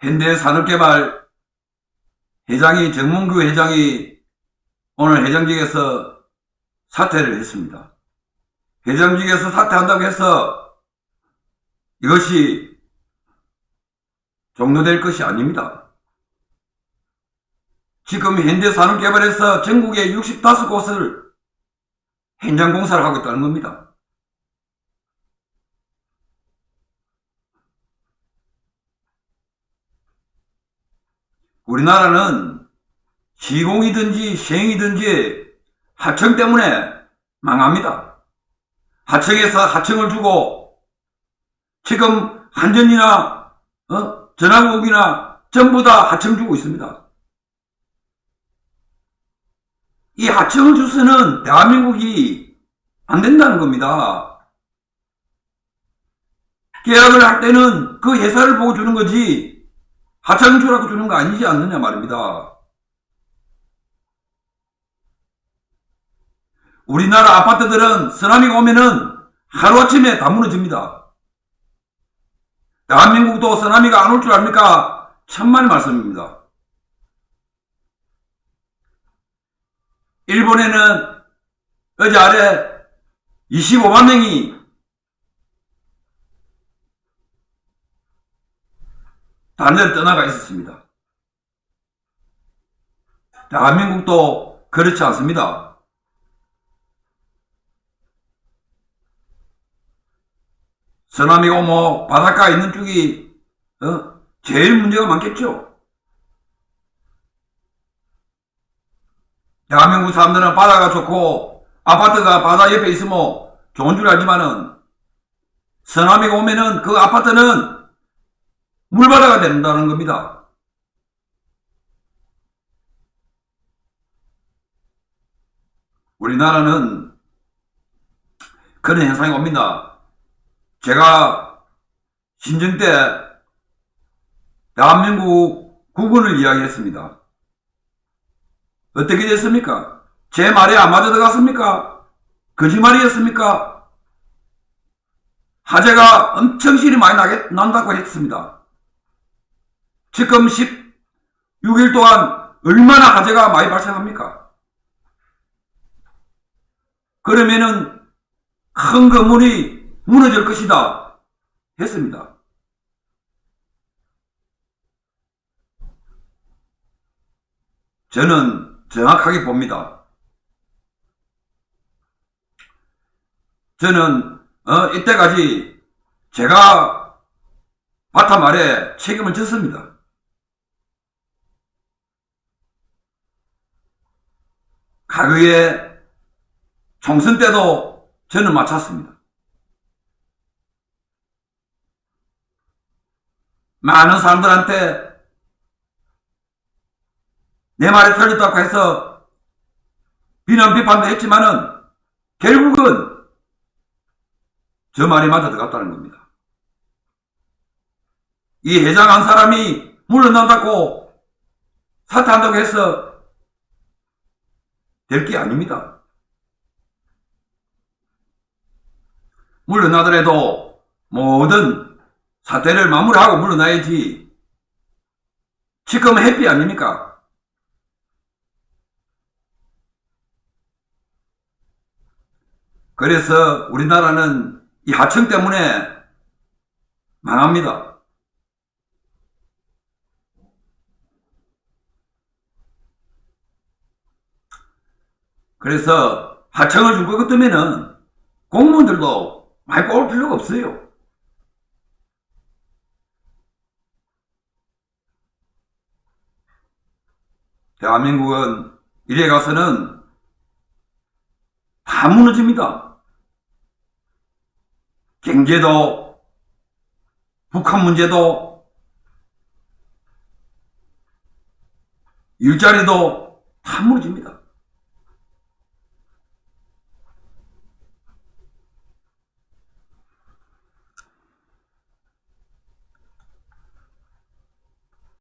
현대산업개발 회장이 정문규 회장이 오늘 회장직에서 사퇴를 했습니다. 회장직에서 사퇴한다고 해서 이것이 종료될 것이 아닙니다. 지금 현대산업개발에서 전국에 65곳을 현장 공사를 하고 있다는 겁니다. 우리나라는 시공이든지 시행이든지 하청 때문에 망합니다. 하청에서 하청을 주고 지금 한전이나 어? 전화국이나 전부 다 하청 주고 있습니다. 이 하청을 주서는 대한민국이 안 된다는 겁니다. 계약을 할 때는 그 회사를 보고 주는 거지 하청 주라고 주는 거 아니지 않느냐 말입니다. 우리나라 아파트들은 쓰나미가 오면은 하루아침에 다 무너집니다. 대한민국도 쓰나미가 안 올 줄 압니까? 천만의 말씀입니다. 일본에는 어제 아래 25만 명이 다른 떠나가 있었습니다. 대한민국도 그렇지 않습니다. 쓰나미가 뭐 바닷가에 있는 쪽이 어? 제일 문제가 많겠죠. 대한민국 사람들은 바다가 좋고 아파트가 바다 옆에 있으면 좋은 줄 알지만은 쓰나미가 오면은 그 아파트는 물바다가 된다는 겁니다. 우리나라는 그런 현상이 옵니다. 제가 신정 때 대한민국 국군을 이야기했습니다. 어떻게 됐습니까? 제 말에 안 맞아 들어갔습니까? 거짓말이었습니까? 화재가 엄청 실이 많이 나게, 난다고 했습니다. 지금 16일 동안 얼마나 화재가 많이 발생합니까? 그러면은 큰 건물이 무너질 것이다 했습니다. 저는 정확하게 봅니다. 저는 어, 이때까지 제가 바타 말에 책임을 졌습니다. 과거에 총선 때도 저는 맞췄습니다. 많은 사람들한테 내 말이 틀렸다고 해서 비난 비판도 했지만은 결국은 저 말이 맞아 들어갔다는 겁니다. 이 회장 한 사람이 물러난다고 사퇴한다고 해서 될 게 아닙니다. 물러나더라도 뭐든 사퇴를 마무리하고 물러나야지. 지금 해피 아닙니까? 그래서 우리나라는 이 하청 때문에 망합니다. 그래서 하청을 줄 것 같으면은 공무원들도 많이 뽑을 필요가 없어요. 대한민국은 이래 가서는 다 무너집니다. 경제도, 북한 문제도, 일자리도 다 무너집니다.